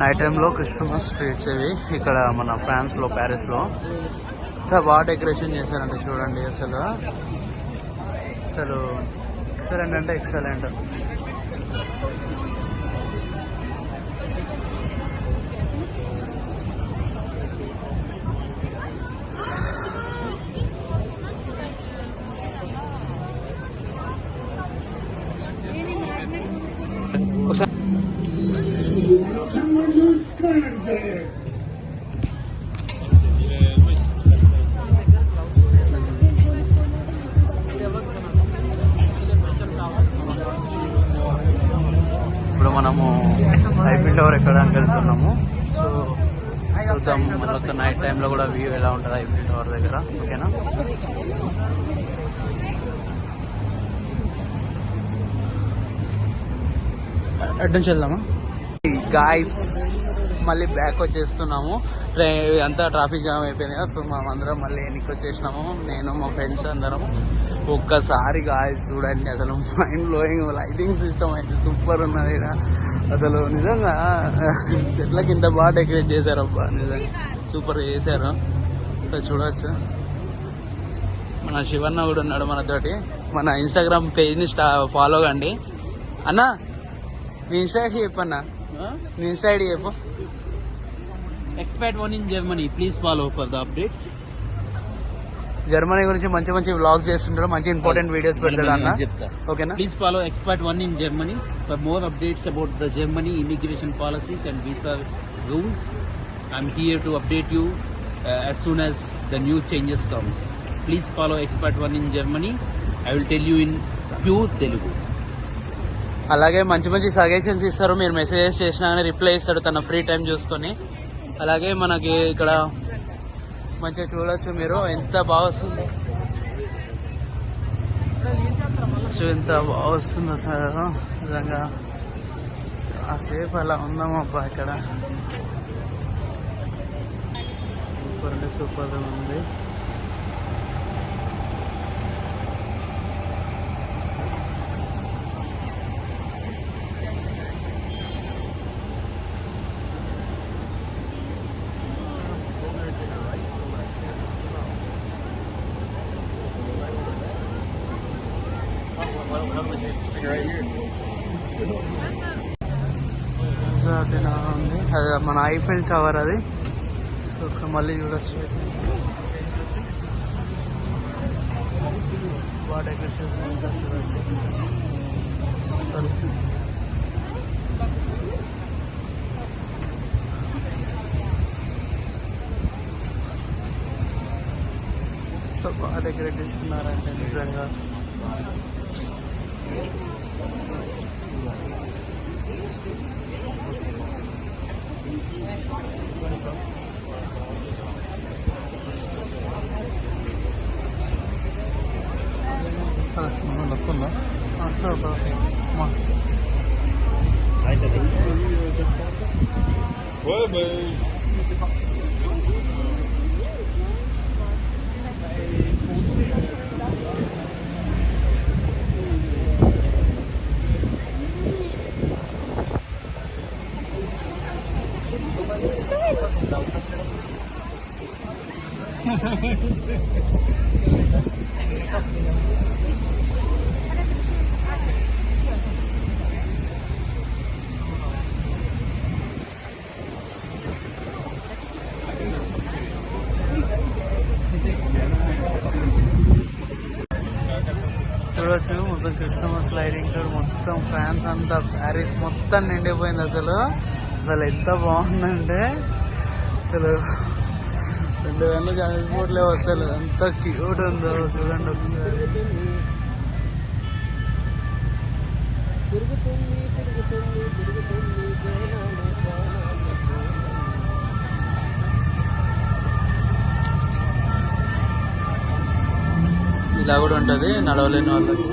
Night టైంలో Christmas streets ఇవి. ఇక్కడ మన ఫ్రాన్స్లో ప్యారిస్లో ఇంకా బాగా డెకరేషన్ చేశారంటే చూడండి అసలు. అసలు ఎక్సలెంట్ అంటే ఎక్సలెంట్ ఒకసారి ఇప్పుడు మనము ఐఫిల్ టవర్ ఎక్కడానికి వెళ్తున్నాము. సో చూద్దాం. మళ్ళీ నైట్ టైంలో కూడా వ్యూ ఎలా ఉంటుంది ఐఫిల్ టవర్ దగ్గర. ఓకేనా అడ్డం వెళ్దామా? గాయస్ మళ్ళీ బ్యాక్ వచ్చేస్తున్నాము. ట్రైన్ అంతా ట్రాఫిక్ జామ్ అయిపోయింది కదా సో మనం అందరం మళ్ళీ వెనక్కి వచ్చేసినాము. నేను మా ఫ్రెండ్స్ అందరం. ఒక్కసారి గాయస్ చూడండి అసలు మైండ్ బ్లోయింగ్ లైటింగ్ సిస్టమ్ అయితే సూపర్ ఉన్నది అసలు నిజంగా చెట్లకి ఇంత బాగా డెకరేట్ చేశారు అబ్బా నిజంగా. సూపర్ చేశారు. ఇక్కడ చూడొచ్చు. మన శివన్న కూడా ఉన్నాడు మనతోటి. మన ఇన్స్టాగ్రామ్ పేజ్ని స్టా ఫాలో కండి. అన్న మీ ఇన్స్టా చెప్పన్నా. నీ ఇన్స్టా ఐడి చెప్పు Expat one in Germany. Please follow for the updates. Germany గురించి మంచి మంచి వ్లాగ్స్ చేస్తుంటాడు మంచి ఇంపార్టెంట్ వీడియోస్ పెడతాడు అన్న ఓకేనా Please follow Expat one in Germany for more updates about the Germany immigration policies and visa rules. I'm here to update you uh, as soon as the new changes comes. Please follow Expat one in Germany. I will tell you in pure Telugu. అలాగే మంచి మంచి suggestions ఇస్తారు. మీరు messages చేసినా కానీ reply ఇస్తాడు తన free time చూసుకొని. అలాగే మనకి ఇక్కడ మంచిగా చూడొచ్చు మీరు. ఎంత బాగా వస్తుంది. ఎంత బాగా వస్తుందో సార్. నిజంగా ఆ సేఫ్ అలా ఉందామబ్బా ఇక్కడ. సూపర్ సూపర్గా ఉంది. ఉంది అది మన ఐఫిల్ టవర్ అది. సో ఒకసారి మళ్ళీ చూడొచ్చు. సో బాగా డెకరేట్ చేస్తున్నారంటే నిజంగా. డెకరేషన్ చేశారు చూడొచ్చు సరే సో బాగా డెకరేట్ చేస్తున్నారంటే నిజంగా సో మా చూడొచ్చు మొత్తం క్రిస్టమస్ లైటింగ్తో మొత్తం ఫ్యాన్స్ అంతా ప్యారిస్ మొత్తం నిండిపోయింది అసలు. అసలు ఎంత బాగుందంటే అసలు రెండు వేలు చనిపోవట్లేవు అసలు ఎంత క్యూట్ ఉందో చూడండి ఒకసారి. ఇలా కూడా ఉంటది నడవలేని వాళ్ళకి.